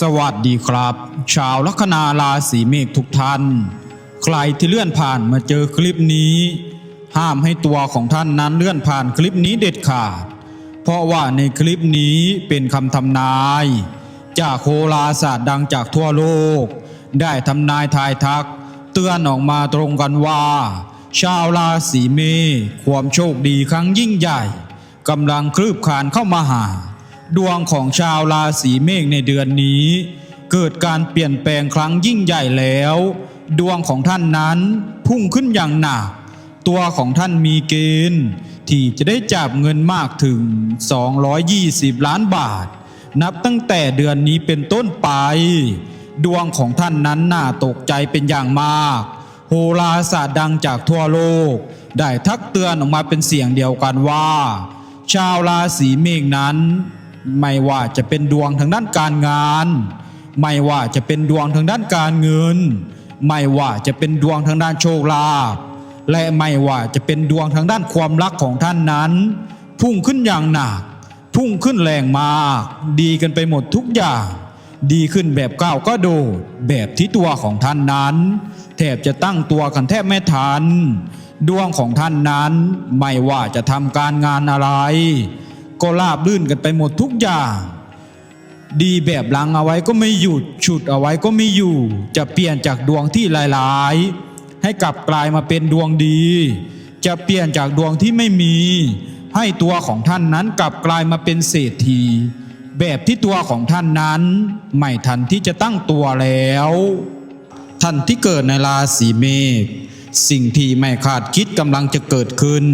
สวัสดีครับ ชาวลัคนาราศีเมษทุกท่าน ใครที่เลื่อนผ่านมาเจอคลิปนี้ ห้ามให้ตัวของท่านนั้นเลื่อนผ่านคลิปนี้เด็ดขาด เพราะว่าในคลิปนี้เป็นคำทำนาย จากโคราศาสตร์ดังจากทั่วโลก ได้ทำนายทายทัก เตือนออกมาตรงกันว่า ชาวราศีเมษความโชคดีครั้งยิ่งใหญ่กำลังคลืบคลานเข้ามาหา ดวงของชาวราศีเมษในเดือนนี้ เกิดการเปลี่ยนแปลงครั้งยิ่งใหญ่แล้ว ดวงของท่านนั้นพุ่งขึ้นอย่างหนัก ตัวของท่านมีเกณฑ์ ที่จะได้จับเงินมากถึง 220 ล้านบาท นับตั้งแต่เดือนนี้เป็นต้นไป ดวงของท่านนั้นน่าตกใจเป็นอย่างมาก โหราศาสตร์ดังจากทั่วโลก ได้ทักเตือนออกมาเป็นเสียงเดียวกันว่า ชาวราศีเมษนั้น ไม่ว่าจะเป็นดวงทางด้านการงาน ไม่ว่าจะเป็นดวงทางด้านการเงิน ไม่ว่าจะเป็นดวงทางด้านโชคลาภและไม่ว่าจะเป็นดวงทางด้านความรักของท่านนั้น พุ่งขึ้นอย่างหนัก พุ่งขึ้นแรงมาก ดีกันไปหมดทุกอย่าง ดีขึ้นแบบก้าวก็โดด แบบที่ตัวของท่านนั้น แทบจะตั้งตัวกันแทบไม่ทัน ดวงของท่านนั้น ไม่ว่าจะทำการงานอะไร ก็ราบลื่นกันไปหมดทุกอย่าง ดีแบบลังเอาไว้ก็ไม่หยุดฉุดเอาไว้ก็ไม่อยู่ จะเปลี่ยนจากดวงที่หลายๆ ให้กลับกลายมาเป็นดวงดี จะเปลี่ยนจากดวงที่ไม่มี ให้ตัวของท่านนั้นกลับกลายมาเป็นเศรษฐีแบบที่ตัวของท่านนั้น ไม่ทันที่จะตั้งตัวแล้ว ท่านที่เกิดในราศีเมษสิ่งที่ไม่คาดคิดกำลังจะเกิดขึ้น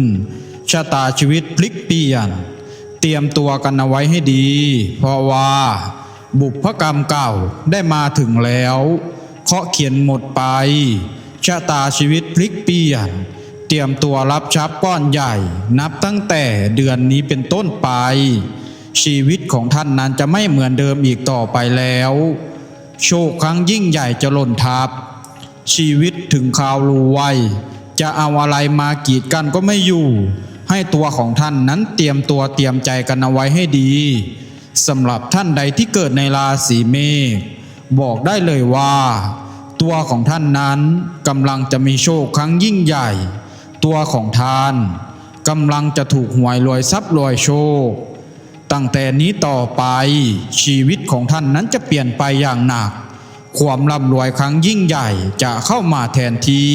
ชะตาชีวิตพลิกเปลี่ยน ตรียมตัวกันเอาไว้ให้ดี เพราะว่าบุพกรรมเก่าได้มาถึงแล้วเคาะเขียนหมดไปชะตาชีวิตพลิกเปลี่ยน เตรียมตัวรับทรัพย์ก้อนใหญ่ นับตั้งแต่เดือนนี้เป็นต้นไป ชีวิตของท่านนั้นจะไม่เหมือนเดิมอีกต่อไปแล้ว โชคครั้งยิ่งใหญ่จะหล่นทับ ชีวิตถึงข่าวรูไวจะเอาอะไรมากีดกันก็ไม่อยู่ ให้ตัวของท่านนั้นเตรียมตัวเตรียมใจกันเอาไว้ให้ดีสำหรับท่านใดที่เกิดในราศีเมษบอกได้เลยว่า ตัวของท่านนั้นกำลังจะมีโชคครั้งยิ่งใหญ่ ตัวของท่านกำลังจะถูกหวยรวยทรัพย์รวยโชค ตั้งแต่นี้ต่อไป ชีวิตของท่านนั้นจะเปลี่ยนไปอย่างหนัก ความร่ำรวยครั้งยิ่งใหญ่จะเข้ามาแทนที่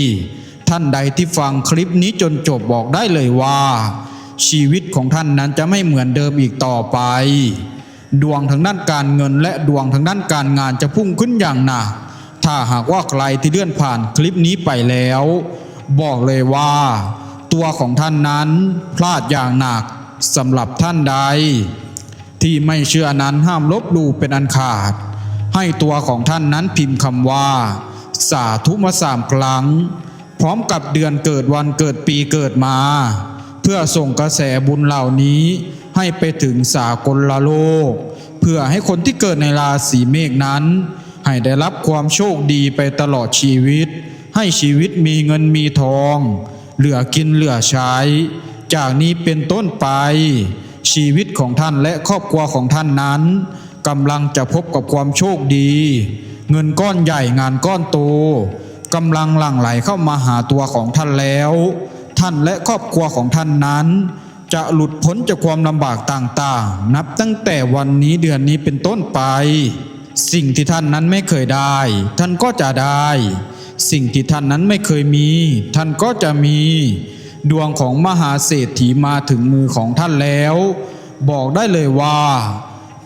ท่านใดที่ฟังคลิปนี้จนจบบอกได้เลยว่า ชีวิตของท่านนั้นจะไม่เหมือนเดิมอีกต่อไป ดวงทางด้านการเงินและดวงทางด้านการงานจะพุ่งขึ้นอย่างหนักถ้าหากว่าใครที่เลื่อนผ่านคลิปนี้ไปแล้ว บอกเลยว่า ตัวของท่านนั้นพลาดอย่างหนักสำหรับท่านใด ที่ไม่เชื่อนั้นห้ามลบหลู่เป็นอันขาด ให้ตัวของท่านนั้นพิมพ์คำว่า สาธุมาสามครั้ง พร้อมกับเดือนเกิดวันเกิดปีเกิดมา เพื่อส่งกระแสบุญเหล่านี้ให้ไปถึงสากลละโลก เพื่อให้คนที่เกิดในราศีเมษนั้น ให้ได้รับความโชคดีไปตลอดชีวิต ให้ชีวิตมีเงินมีทอง เหลือกินเหลือใช้ จากนี้เป็นต้นไป ชีวิตของท่านและครอบครัวของท่านนั้นกำลังจะพบกับความโชคดี เงินก้อนใหญ่งานก้อนโต กำลังหลั่งไหลเข้ามาหาตัวของท่านแล้ว ท่านและครอบครัวของท่านนั้น จะหลุดพ้นจากความลำบากต่างๆ นับตั้งแต่วันนี้เดือนนี้เป็นต้นไป สิ่งที่ท่านนั้นไม่เคยได้ ท่านก็จะได้ สิ่งที่ท่านนั้นไม่เคยมี ท่านก็จะมี ดวงของมหาเศรษฐีมาถึงมือของท่านแล้ว บอกได้เลยว่า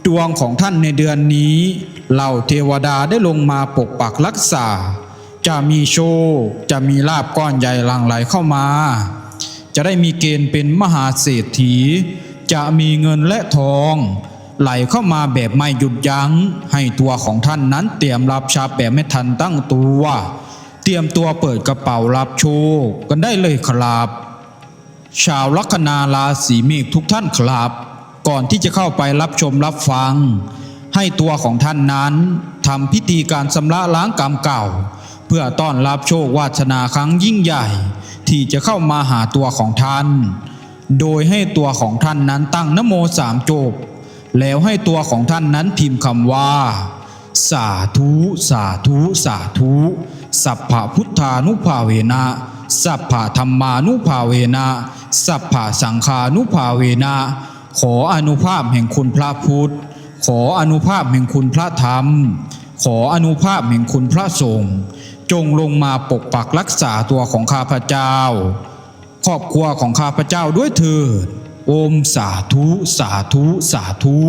ดวงของท่านในเดือนนี้เหล่าเทวดาได้ลงมาปกปักรักษา จะมีโชคจะมีลาบก้อนใหญ่หลั่งไหลเข้ามา จะได้มีเกณฑ์เป็นมหาเศรษฐี จะมีเงินและทอง ไหลเข้ามาแบบไม่หยุดยัง้ง ให้ตัวของท่านนั้นเตรียมรับทรัพย์แบบไม่ทันตั้งตัว เตรียมตัวเปิดกระเป๋ารับโชคกันได้เลยครับชาวลัคนาราศีเมษทุกท่านครับ ก่อนที่จะเข้าไปรับชมรับฟัง ให้ตัวของท่านนั้นทำพิธีการชำระล้างกรรมเก่า พื่อต้อนรับโชควาสนาครั้งยิ่งใหญ่ ที่จะเข้ามาหาตัวของท่าน โดยให้ตัวของท่านนั้นตั้งนโมสามจบ แล้วให้ตัวของท่านนั้นพิมพ์คำว่า สาธุ สาธุ สาธุ สัพพะพุทธานุภาเวนะสัพพะธรรมานุภาเวนะสัพพะสังฆานุภาเวนะขออนุภาพแห่งคุณพระพุทธ ขออนุภาพแห่งคุณพระธรรม ขออนุภาพแห่งคุณพระสงฆ์ จงลงมาปกปักรักษาตัวของข้าพเจ้า ครอบครัวของข้าพเจ้าด้วยเถิดโอมสาธุสาธุสาธุ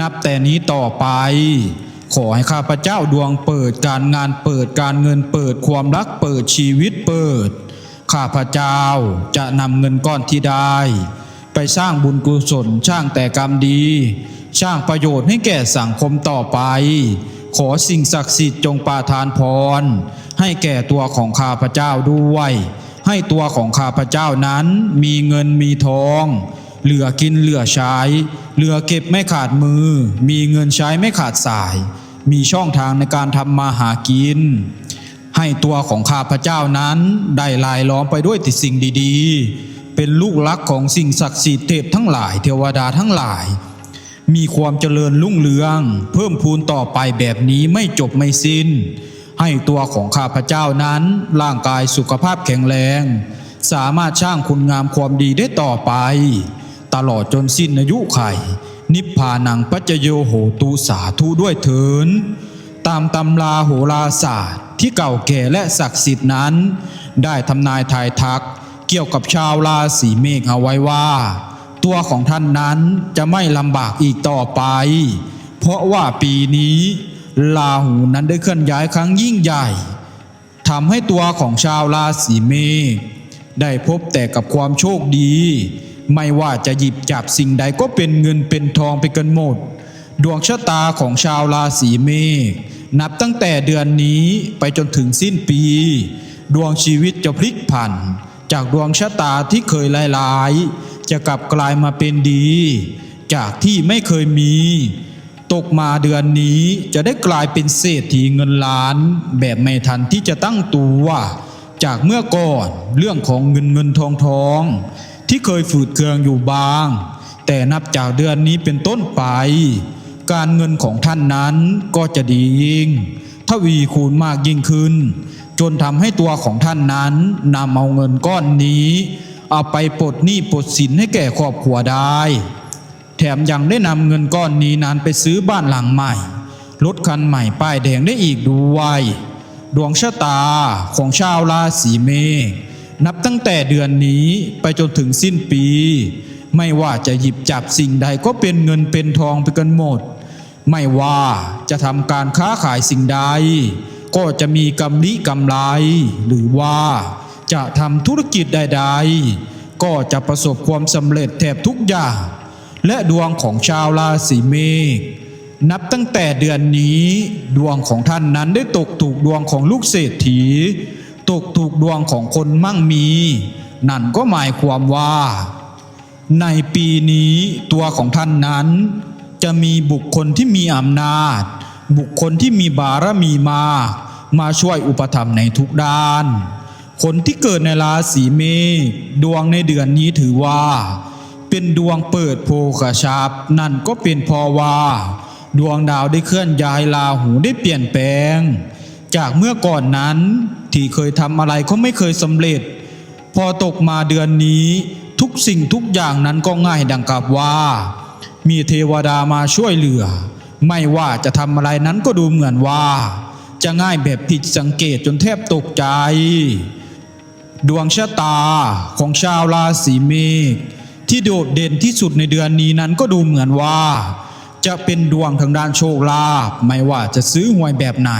นับแต่นี้ต่อไป ขอให้ข้าพเจ้าดวงเปิดการงานเปิดการเงินเปิดความรักเปิดชีวิตเปิด ข้าพเจ้าจะนำเงินก้อนที่ได้ ไปสร้างบุญกุศลสร้างแต่กรรมดี สร้างประโยชน์ให้แก่สังคมต่อไป ขอสิ่งศักดิ์สิทธิ์จงประทานพร ให้แก่ตัวของข้าพเจ้าด้วย ให้ตัวของข้าพเจ้านั้นมีเงินมีทอง เหลือกินเหลือใช้ เหลือเก็บไม่ขาดมือ มีเงินใช้ไม่ขาดสาย มีช่องทางในการทำมาหากิน ให้ตัวของข้าพเจ้านั้นได้ลายล้อมไปด้วยต่สิ่งดีๆ เป็นลูกรักของสิ่งศักดิ์สิทธิ์เทพทั้งหลายเทวดาทั้งหลาย มีความเจริญรุ่งเรือง เพิ่มพูนต่อไปแบบนี้ไม่จบไม่สิ้น ให้ตัวของข้าพเจ้านั้น ร่างกายสุขภาพแข็งแรง สามารถสร้างคุณงามความดีได้ต่อไป ตลอดจนสิ้นอายุไข นิพพานังปัจจโยโหตูสาธุด้วยเถิน ตามตำราโหราศาสตร์ที่เก่าแก่และศักดิ์สิทธิ์นั้น ได้ทำนายทายทัก เกี่ยวกับชาวราศีเมษเอาไว้ว่า ตัวของท่านนั้นจะไม่ลำบากอีกต่อไป เพราะว่าปีนี้ลาหูนั้นได้เคลื่อนย้ายครั้งยิ่งใหญ่ทำให้ตัวของชาวราศีเมษได้พบแต่กับความโชคดี ไม่ว่าจะหยิบจับสิ่งใดก็เป็นเงินเป็นทองไปกันหมด ดวงชะตาของชาวราศีเมษนับตั้งแต่เดือนนี้ไปจนถึงสิ้นปี ดวงชีวิตจะพลิกผัน จากดวงชะตาที่เคยลายๆ จะกลับกลายมาเป็นดี จากที่ไม่เคยมี ตกมาเดือนนี้จะได้กลายเป็นเศรษฐีเงินล้าน แบบไม่ทันที่จะตั้งตัวจากเมื่อก่อนเรื่องของเงินเงินทองทอง ที่เคยฝืดเคืองอยู่บาง แต่นับจากเดือนนี้เป็นต้นไป การเงินของท่านนั้นก็จะดียิ่งทวีคูณมากยิ่งขึ้น จนทำให้ตัวของท่านนั้นนำเอาเงินก้อนนี้ เอาไปปลดหนี้ปลดสินให้แก่ครอบครัวได้ แถมยังได้นำเงินก้อนนี้นั้นไปซื้อบ้านหลังใหม่ รถคันใหม่ป้ายแดงได้อีกด้วยดวงชะตาของชาวราศีเมษนับตั้งแต่เดือนนี้ไปจนถึงสิ้นปี ไม่ว่าจะหยิบจับสิ่งใดก็เป็นเงินเป็นทองไปกันหมด ไม่ว่าจะทำการค้าขายสิ่งใด ก็จะมีกำลิกำไร หรือว่า จะทำธุรกิจใดๆ ก็จะประสบความสำเร็จแทบทุกอย่าง และดวงของชาวราศีเมษนับตั้งแต่เดือนนี้ ดวงของท่านนั้นได้ตกถูกดวงของลูกเศรษฐี ตกถูกดวงของคนมั่งมี นั่นก็หมายความว่า ในปีนี้ตัวของท่านนั้น จะมีบุคคลที่มีอำนาจ บุคคลที่มีบารมีมา มาช่วยอุปถัมภ์ในทุกด้าน คนที่เกิดในราศีเมษดวงในเดือนนี้ถือว่า เป็นดวงเปิดโภคชาบนั่นก็เป็นพอว่า ดวงดาวได้เคลื่อนย้ายลาหูได้เปลี่ยนแปลง จากเมื่อก่อนนั้นที่เคยทำอะไรก็ไม่เคยสำเร็จ พอตกมาเดือนนี้ทุกสิ่งทุกอย่างนั้นก็ง่ายดังกับว่า มีเทวดามาช่วยเหลือ ไม่ว่าจะทำอะไรนั้นก็ดูเหมือนว่า จะง่ายแบบผิดสังเกตจนแทบตกใจ ดวงชะตาของชาวราศีเมษที่โดดเด่นที่สุดในเดือนนี้นั้นก็ดูเหมือนว่า จะเป็นดวงทางด้านโชคลาภไม่ว่าจะซื้อหวยแบบไหน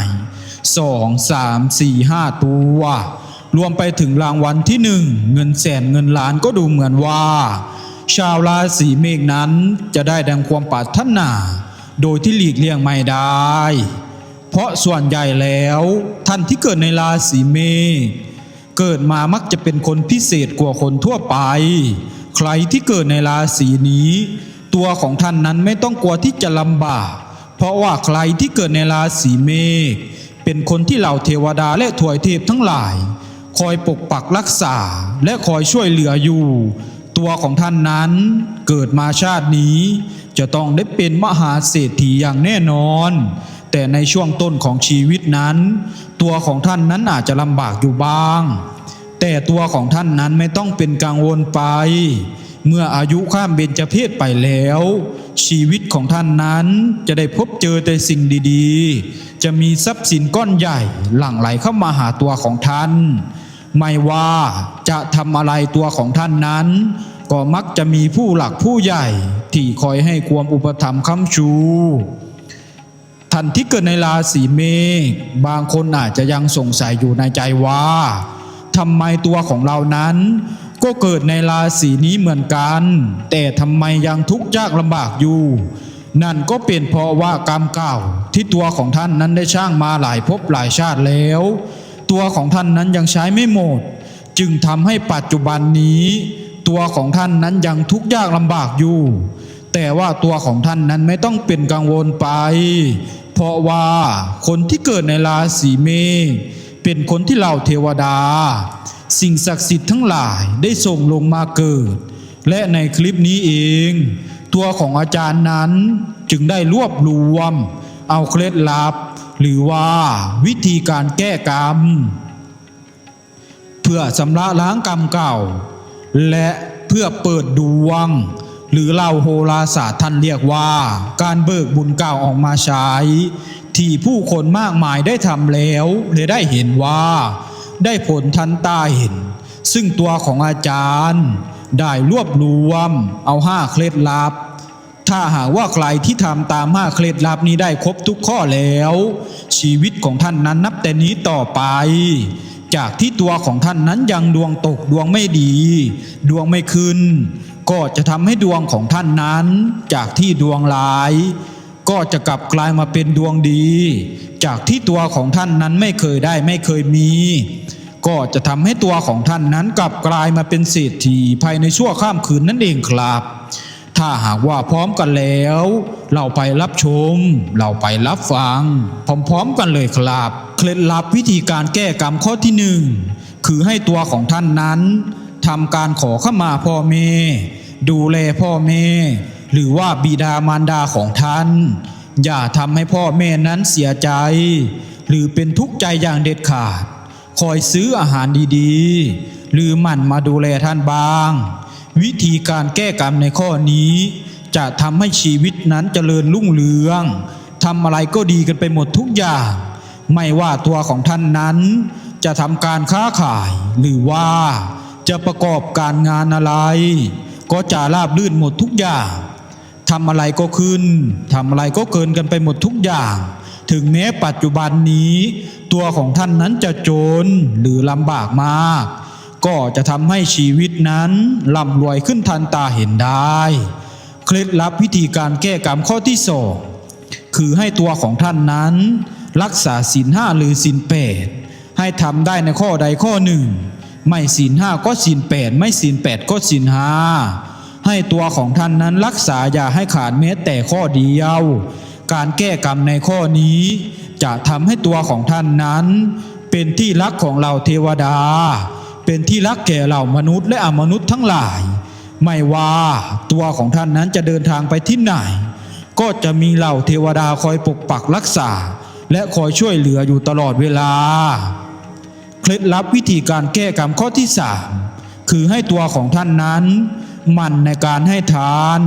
สองสามสี่ห้าตัว รวมไปถึงรางวัลที่หนึ่งเงินแสนเงินล้านก็ดูเหมือนว่า ชาวราศีเมษนั้นจะได้ดังความปรารถนา โดยที่หลีกเลี่ยงไม่ได้ เพราะส่วนใหญ่แล้วท่านที่เกิดในราศีเมษ เกิดมามักจะเป็นคนพิเศษกว่าคนทั่วไป ใครที่เกิดในราศีนี้ ตัวของท่านนั้นไม่ต้องกลัวที่จะลำบาก เพราะว่าใครที่เกิดในราศีเมษเป็นคนที่เหล่าเทวดาและถวยเทพทั้งหลาย คอยปกปักรักษาและคอยช่วยเหลืออยู่ ตัวของท่านนั้นเกิดมาชาตินี้ จะต้องได้เป็นมหาเศรษฐีอย่างแน่นอน แต่ในช่วงต้นของชีวิตนั้น ตัวของท่านนั้นอาจจะลำบากอยู่บ้าง แต่ตัวของท่านนั้นไม่ต้องเป็นกังวลไป เมื่ออายุข้ามเบญจเพศไปแล้ว ชีวิตของท่านนั้นจะได้พบเจอแต่สิ่งดีๆ จะมีทรัพย์สินก้อนใหญ่หลั่งไหลเข้ามาหาตัวของท่าน ไม่ว่าจะทำอะไรตัวของท่านนั้นก็มักจะมีผู้หลักผู้ใหญ่ ที่คอยให้ความอุปถัมภ์ค้ำชู ท่านที่เกิดในราศีเมษบางคนอาจจะยังสงสัยอยู่ในใจว่าทำไมตัวของเรานั้น ก็เกิดในราศีนี้เหมือนกัน แต่ทำไมยังทุกข์ยากลำบากอยู่ นั่นก็เป็นเพราะว่ากรรมเก่าที่ตัวของท่านนั้นได้ช่างมาหลายภพหลายชาติแล้ว ตัวของท่านนั้นยังใช้ไม่หมด จึงทำให้ปัจจุบันนี้ ตัวของท่านนั้นยังทุกข์ยากลำบากอยู่ แต่ว่าตัวของท่านนั้นไม่ต้องเป็นกังวลไป เพราะว่าคนที่เกิดในราศีเมษเป็นคนที่เหล่าเทวดา สิ่งศักดิ์สิทธิ์ทั้งหลายได้ส่งลงมาเกิด และในคลิปนี้เอง ตัวของอาจารย์นั้นจึงได้รวบรวม เอาเคล็ดลับ หรือว่าวิธีการแก้กรรม เพื่อชำระล้างกรรมเก่า และเพื่อเปิดดวง หรือเราโหราศาสตร์ท่านเรียกว่า การเบิกบุญเก่าออกมาใช้ ที่ผู้คนมากมายได้ทำแล้วและได้เห็นว่า ได้ผลทันตาเห็น ซึ่งตัวของอาจารย์ ได้รวบรวม เอาห้าเคล็ดลับ ถ้าหากว่าใครที่ทำตามห้าเคล็ดลับนี้ได้ครบทุกข้อแล้ว ชีวิตของท่านนั้นนับแต่นี้ต่อไป จากที่ตัวของท่านนั้นยังดวงตกดวงไม่ดี ดวงไม่ขึ้น ก็จะทำให้ดวงของท่านนั้น จากที่ดวงร้าย ก็จะกลับกลายมาเป็นดวงดี จากที่ตัวของท่านนั้นไม่เคยได้ไม่เคยมี ก็จะทำให้ตัวของท่านนั้นกลับกลายมาเป็นเศรษฐีภายในชั่วข้ามคืนนั่นเองครับ ถ้าหากว่าพร้อมกันแล้ว เราไปรับชม เราไปรับฟัง พร้อมๆกันเลยครับ ล็ดลับวิธีการแก้กรรมข้อที่หนึ่งคือให้ตัวของท่านนั้นทำการขอขมาพ่อแม่ดูแลพ่อแม่หรือว่าบิดามารดาของท่าน อย่าทำให้พ่อแม่นั้นเสียใจ หรือเป็นทุกข์ใจอย่างเด็ดขาด คอยซื้ออาหารดีๆ หรือหมั่นมาดูแลท่านบ้าง วิธีการแก้กรรมในข้อนี้ จะทำให้ชีวิตนั้นเจริญรุ่งเรืองทำอะไรก็ดีกันไปหมดทุกอย่าง ไม่ว่าตัวของท่านนั้น จะทำการค้าขายหรือว่าจะประกอบการงานอะไร ก็จะราบรื่นหมดทุกอย่างทำอะไรก็ขึ้นทำอะไรก็เกินกันไปหมดทุกอย่าง ถึงแม้ปัจจุบันนี้ ตัวของท่านนั้นจะจนหรือลำบากมาก ก็จะทำให้ชีวิตนั้นร่ำรวยขึ้นทันตาเห็นได้ เคล็ดลับวิธีการแก้กรรมข้อที่สองคือให้ตัวของท่านนั้น รักษาศีลห้าหรือศีลแปดให้ทำได้ในข้อใดข้อหนึ่ง ไม่ศีลห้าก็ศีลแปดไม่ศีลแปดก็ศีลห้าให้ตัวของท่านนั้นรักษาอย่าให้ขาดแม้แต่ข้อเดียว การแก้กรรมในข้อนี้ จะทำให้ตัวของท่านนั้น เป็นที่รักของเราเทวดา เป็นที่รักแก่เหล่ามนุษย์และอมนุษย์ทั้งหลาย ไม่ว่าตัวของท่านนั้นจะเดินทางไปที่ไหน ก็จะมีเหล่าเทวดาคอยปกปักรักษา และคอยช่วยเหลืออยู่ตลอดเวลา เคล็ดลับวิธีการแก้กรรมข้อที่สามคือให้ตัวของท่านนั้นมั่นในการให้ทาน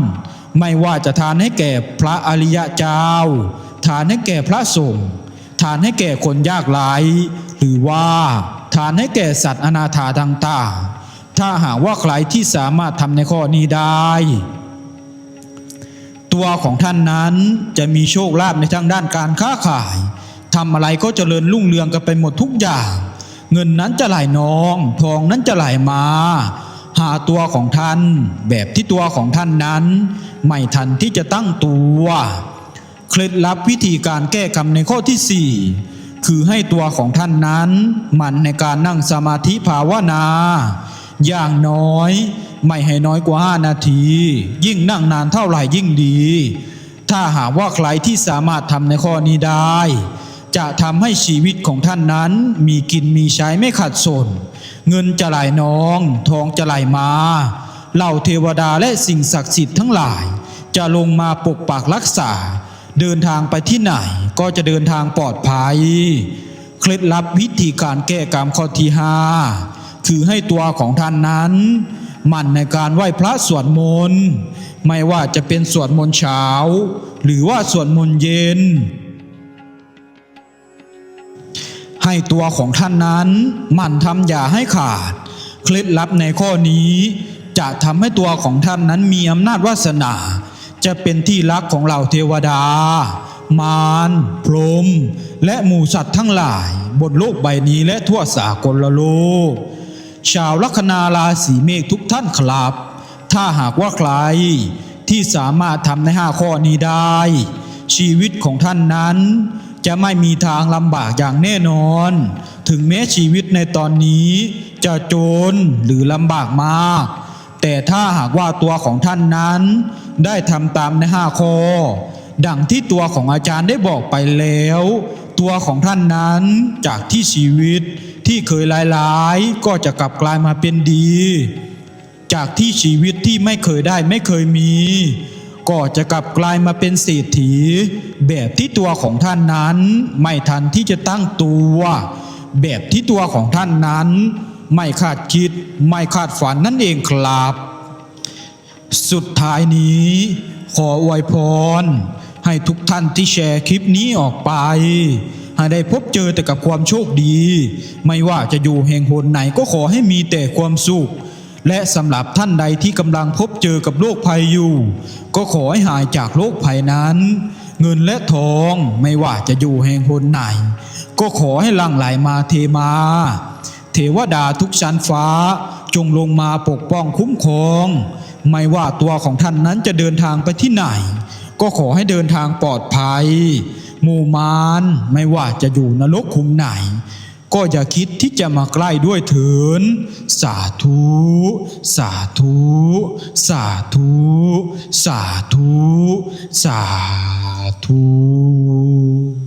ไม่ว่าจะทานให้แก่พระอริยะเจ้า ทานให้แก่พระสงฆ์ทานให้แก่คนยากไร้หรือว่าทานให้แก่สัตว์อนาถาต่างๆถ้าหากว่าใครที่สามารถทำในข้อนี้ได้ ตัวของท่านนั้นจะมีโชคลาภในทางด้านการค้าขายทำอะไรก็เจริญรุ่งเรืองกันไปหมดทุกอย่าง เงินนั้นจะไหลนอง ทองนั้นจะไหลมา หาตัวของท่าน แบบที่ตัวของท่านนั้น ไม่ทันที่จะตั้งตัวเคล็ดลับวิธีการแก้กรรมในข้อที่สี่คือให้ตัวของท่านนั้นหมั่นในการนั่งสมาธิภาวนา อย่างน้อย ไม่ให้น้อยกว่า 5 นาที ยิ่งนั่งนานเท่าไหร่ยิ่งดี ถ้าหากว่าใครที่สามารถทำในข้อนี้ได้ จะทำให้ชีวิตของท่านนั้นมีกินมีใช้ไม่ขาดสน เงินจะไหลนอง ทองจะไหลมา เหล่าเทวดาและสิ่งศักดิ์สิทธิ์ทั้งหลาย จะลงมาปกปักรักษา เดินทางไปที่ไหนก็จะเดินทางปลอดภัย เคล็ดลับวิธีการแก้กรรมข้อที่ห้าคือให้ตัวของท่านนั้น มั่นในการไหว้พระสวดมนต์ไม่ว่าจะเป็นสวดมนต์เช้า หรือว่าสวดมนต์เย็น ให้ตัวของท่านนั้นมั่นทำอย่าให้ขาด เคล็ดลับในข้อนี้ จะทำให้ตัวของท่านนั้นมีอำนาจวาสนา จะเป็นที่รักของเหล่าเทวดา มารพรหมและหมู่สัตว์ทั้งหลาย บนโลกใบนี้และทั่วสากลโลก ชาวลัคนาราศีเมษทุกท่านครับ ถ้าหากว่าใครที่สามารถทำในห้าข้อนี้ได้ ชีวิตของท่านนั้น จะไม่มีทางลำบากอย่างแน่นอน ถึงแม้ชีวิตในตอนนี้จะจนหรือลำบากมาก แต่ถ้าหากว่าตัวของท่านนั้น ได้ทำตามในห้าข้อ ดังที่ตัวของอาจารย์ได้บอกไปแล้ว ตัวของท่านนั้นจากที่ชีวิต ที่เคยร้ายๆ ก็จะกลับกลายมาเป็นดี จากที่ชีวิตที่ไม่เคยได้ไม่เคยมี ก็จะกลับกลายมาเป็นเศรษฐี แบบที่ตัวของท่านนั้น ไม่ทันที่จะตั้งตัว แบบที่ตัวของท่านนั้น ไม่คาดคิด ไม่คาดฝันนั่นเองครับ สุดท้ายนี้ ขออวยพร ให้ทุกท่านที่แชร์คลิปนี้ออกไป ให้ได้พบเจอแต่กับความโชคดี ไม่ว่าจะอยู่แห่งหนไหนก็ขอให้มีแต่ความสุข และสำหรับท่านใดที่กำลังพบเจอกับโรคภัยอยู่ ก็ขอให้หายจากโรคภัยนั้น เงินและทองไม่ว่าจะอยู่แห่งหนไหน ก็ขอให้หลั่งไหลมาเทมา เทวดาทุกชั้นฟ้าจงลงมาปกป้องคุ้มครอง ไม่ว่าตัวของท่านนั้นจะเดินทางไปที่ไหน ก็ขอให้เดินทางปลอดภัย หมู่มารไม่ว่าจะอยู่นรกคุมไหน ก็จะคิดที่จะมาใกล้ด้วยเถิน สาธุ สาธุ สาธุ สาธุ สาธุ